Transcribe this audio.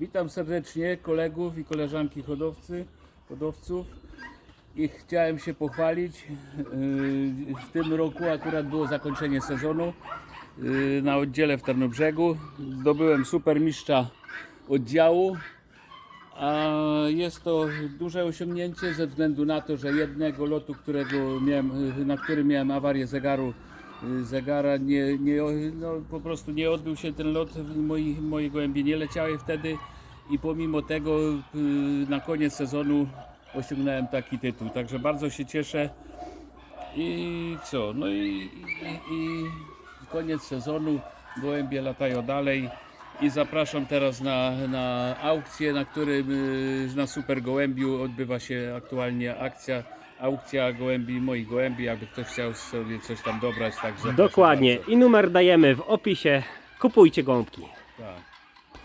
Witam serdecznie kolegów i koleżanki hodowcy, hodowców. I chciałem się pochwalić. yy, W tym roku akurat było zakończenie sezonu yy, na oddziale w Tarnobrzegu. Zdobyłem super mistrza oddziału. A jest to duże osiągnięcie ze względu na to, że jednego lotu, którego miałem, na którym miałem awarię zegaru, zegara, nie, nie, no, po prostu nie odbył się ten lot, moi, moje gołębie nie leciały wtedy i pomimo tego y, na koniec sezonu osiągnąłem taki tytuł, także bardzo się cieszę. I co, no i, i, i koniec sezonu, gołębie latają dalej. I zapraszam teraz na, na aukcję, na którym y, na Super Gołębiu odbywa się aktualnie akcja, aukcja gołębi, moich gołębi, jakby ktoś chciał sobie coś tam dobrać, także Dokładnie. I numer dajemy w opisie. Kupujcie gąbki. Tak.